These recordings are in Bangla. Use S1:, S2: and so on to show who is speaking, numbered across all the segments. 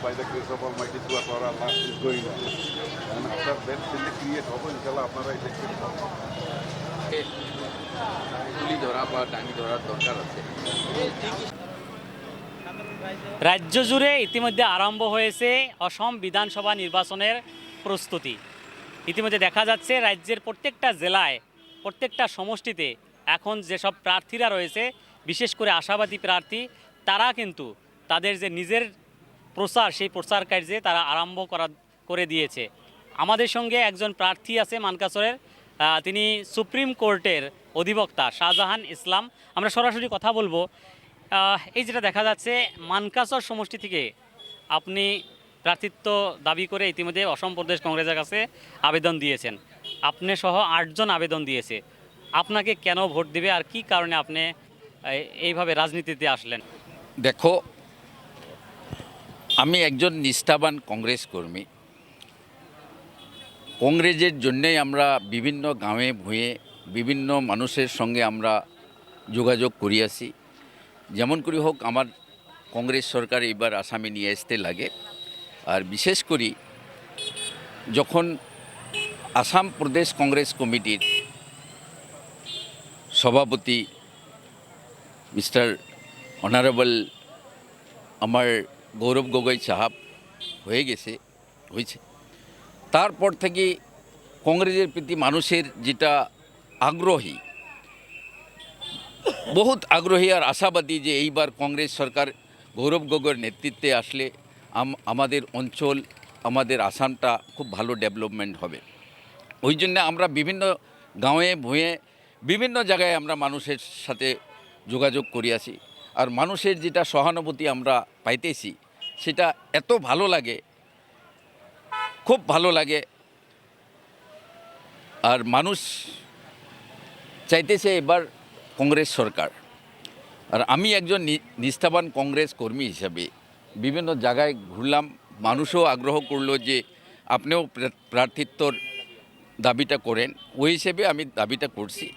S1: by the grace of Almighty through our Allah is going on. And after that, till the create হব ইনশাল্লাহ আপনারা ইলেকশন
S2: তুলি ধরা বা টানি ধরার দরকার আছে
S3: রাজ্য জুড়ে ইতিমধ্যে আরম্ভ হয়েছে অসম বিধানসভা নির্বাচনের প্রস্তুতি। ইতিমধ্যে দেখা যাচ্ছে রাজ্যের প্রত্যেকটা জেলায় প্রত্যেকটা সমষ্টিতে এখন যেসব প্রার্থীরা রয়েছে বিশেষ করে আশাবাদী প্রার্থী তারা কিন্তু তাদের যে নিজের প্রচার, সেই প্রচার কার্যে তারা আরম্ভ করা, করে দিয়েছে। আমাদের সঙ্গে একজন প্রার্থী আছে মানকাসরের তিনি সুপ্রিম কোর্টের অধিবক্তা শাহজাহান ইসলাম। আমরা সরাসরি কথা বলব। এই যেটা দেখা যাচ্ছে, মানকাসর সমষ্টি থেকে আপনি প্রার্থিত্ব দাবি করে ইতিমধ্যে অসম প্রদেশ কংগ্রেসের কাছে আবেদন দিয়েছেন। আপনি সহ আটজন আবেদন দিয়েছে। আপনাকে কেন ভোট দিবে আর কি কারণে আপনি এইভাবে রাজনীতিতে আসলেন?
S2: দেখো আমি একজন নিষ্ঠাবান কংগ্রেস কর্মী। কংগ্রেসের জন্যেই আমরা বিভিন্ন গাঁয়ে ভুঁয়ে বিভিন্ন মানুষের সঙ্গে আমরা যোগাযোগ করি করিয়াছি। যেমন করি হোক, আমার কংগ্রেস সরকার এবার আসামে নিয়ে আসতে লাগে। আর বিশেষ করি, যখন আসাম প্রদেশ কংগ্রেস কমিটির সভাপতি মিস্টার অনারেবল আমার গৌরব গগৈ সাহাব হয়ে গেছে, হয়েছে। তারপর থেকে কংগ্রেসের প্রতি মানুষের যেটা আগ্রহী, বহুত আগ্রহী আর আশাবাদী যে এইবার কংগ্রেস সরকার গৌরব গগৈর নেতৃত্বে আসলে আমাদের অঞ্চল, আমাদের আসামটা খুব ভালো ডেভেলপমেন্ট হবে। ওই জন্য আমরা বিভিন্ন গাঁয়ে, ভুঁয়ে, বিভিন্ন জায়গায় আমরা মানুষের সাথে যোগাযোগ করিয়াছি। আর মানুষের যেটা সহানুভূতি আমরা পাইতেছি, সেটা এত ভালো লাগে, খুব ভালো লাগে। আর মানুষ চাইতেছে এবার কংগ্রেস সরকার। আর আমি একজন নিষ্ঠাবান কংগ্রেস কর্মী হিসাবে বিভিন্ন জায়গায় ঘুরলাম, মানুষও আগ্রহ করল যে আপনিও প্রার্থিত্বর দাবিটা করেন। ওই হিসেবে আমি দাবিটা করছি।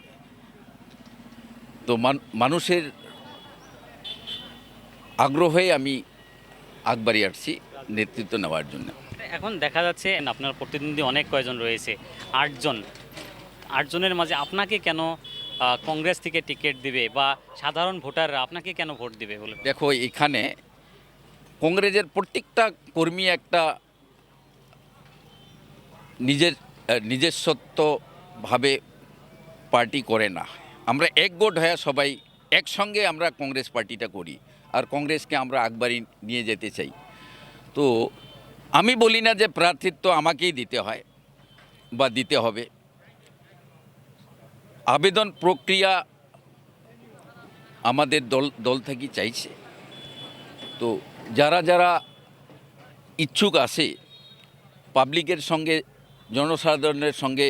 S2: তো মান- মানুষের আগ্রহে আমি আগবাড়ি আসছি নেতৃত্ব নেওয়ার জন্য।
S3: এখন দেখা যাচ্ছে আপনার প্রতিদ্বন্দ্বী অনেক কয়জন রয়েছে আটজন। আটজনের মাঝে আপনাকে কেন কংগ্রেস থেকে টিকিট দিবে বা সাধারণ ভোটাররা আপনাকে কেন ভোট দিবে বলে
S2: দেখো এখানে কংগ্রেসের প্রত্যেকটা কর্মী একটা নিজের নিজস্বত্বভাবে পার্টি করে না। আমরা একগোট হয়ে সবাই একসঙ্গে আমরা কংগ্রেস পার্টিটা করি। আর কংগ্রেসকে আমরা আগবাড়ি নিয়ে যেতে চাই। তো আমি বলি না যে প্রার্থিত্ব আমাকেই দিতে হয় বা দিতে হবে। আবেদন প্রক্রিয়া আমাদের দল দল থেকে চাইছে। তো যারা যারা ইচ্ছুক আছে, পাবলিকের সঙ্গে, জনসাধারণের সঙ্গে,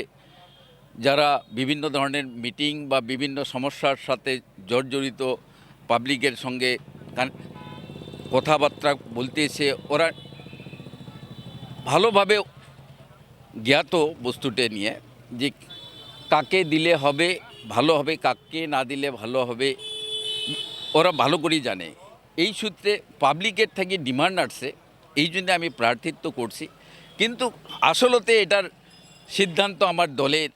S2: যারা বিভিন্ন ধরনের মিটিং বা বিভিন্ন সমস্যার সাথে জর্জরিত পাবলিকের সঙ্গে কথাবার্তা বলতেছে ওরা ভালোভাবে জ্ঞাত বস্তুটা নিয়ে যে কাকে দিলে হবে ভালো হবে, কাকে না দিলে ভালো হবে, ওরা ভালো করেই জানে। এই সূত্রে পাবলিকের থেকে ডিমান্ড আসছে, এই জন্য আমি প্রার্থিত্ব করছি। কিন্তু আসলতে এটার সিদ্ধান্ত আমার দলের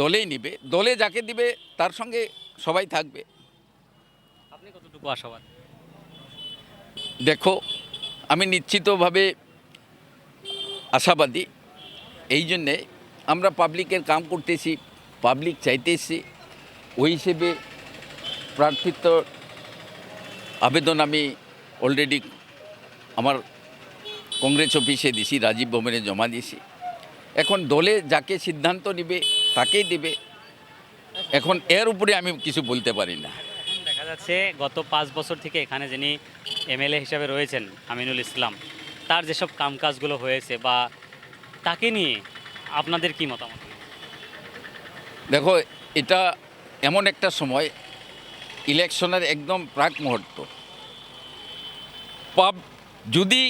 S2: দলেই নিবে। দলে যাকে দিবে তার সঙ্গে সবাই থাকবে।
S3: আপনি কতটুকু আশাবাদ?
S2: দেখো, আমি নিশ্চিতভাবে আশাবাদী। এই জন্যে আমরা পাবলিকের কাম করতেছি, পাবলিক চাইতেছি। ওই হিসেবে প্রার্থিত্ব আবেদন আমি অলরেডি আমার কংগ্রেস অফিসে দিছি, রাজীব ভবনে জমা দিয়েছি এখন দলে যাকে সিদ্ধান্ত নেবে, তাকেই দেবে। এখন এর উপরে আমি কিছু বলতে পারি না।
S3: যাচ্ছে গত পাঁচ বছর থেকে এখানে যিনি এমএলএ হিসাবে রয়েছেন, আমিনুল ইসলাম, তার যেসব কামকাজগুলো হয়েছে বা তাকে নিয়ে আপনাদের কি মতামত?
S2: দেখো, এটা এমন একটা সময়, ইলেকশনের একদম প্রাক মুহূর্ত। পাব, যদি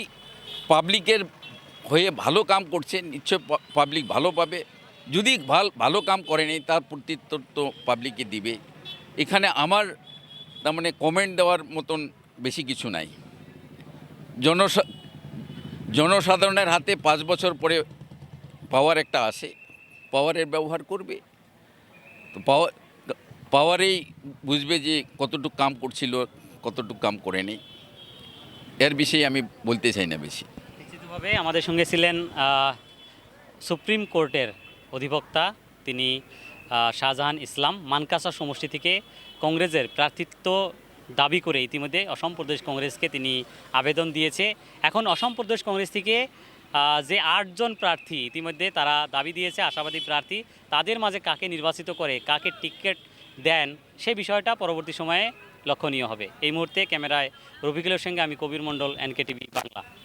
S2: পাবলিকের হয়ে ভালো কাম করছে, নিশ্চয় পাবলিক ভালো পাবে। যদি ভালো, ভালো কাম করেনি তার প্রত্যুত্তর তো পাবলিককে দিবে। এখানে আমার তার মানে কমেন্ট দেওয়ার মতন বেশি কিছু নাই। জনসা, জনসাধারণের হাতে পাঁচ বছর পরে পাওয়ার একটা আসে পাওয়ারের ব্যবহার করবে। তো পাওয়ার পাওয়ারেই বুঝবে যে কতটুকু কাম করছিল, কতটুকু কাম করে নেই এর বিষয়ে আমি বলতে চাই না বেশি।
S3: নিশ্চিতভাবে আমাদের সঙ্গে ছিলেন সুপ্রিম কোর্টের অধিবক্তা, তিনি শাহজাহান ইসলাম মানকাসা সমষ্টি থেকে কংগ্রেসের প্রার্থিত্ব দাবি করে ইতিমধ্যে অসম প্রদেশ কংগ্রেসকে তিনি আবেদন দিয়েছে। এখন অসম প্রদেশ কংগ্রেস থেকে যে আটজন প্রার্থী ইতিমধ্যে তারা দাবি দিয়েছে, আশাবাদী প্রার্থী, তাদের মাঝে কাকে নির্বাচিত করে, কাকে টিকিট দেন, সে বিষয়টা পরবর্তী সময়ে লক্ষণীয় হবে। এই মুহূর্তে ক্যামেরায় রফিকুলের সঙ্গে আমি কবির মণ্ডল এনকে টিভি বাংলা।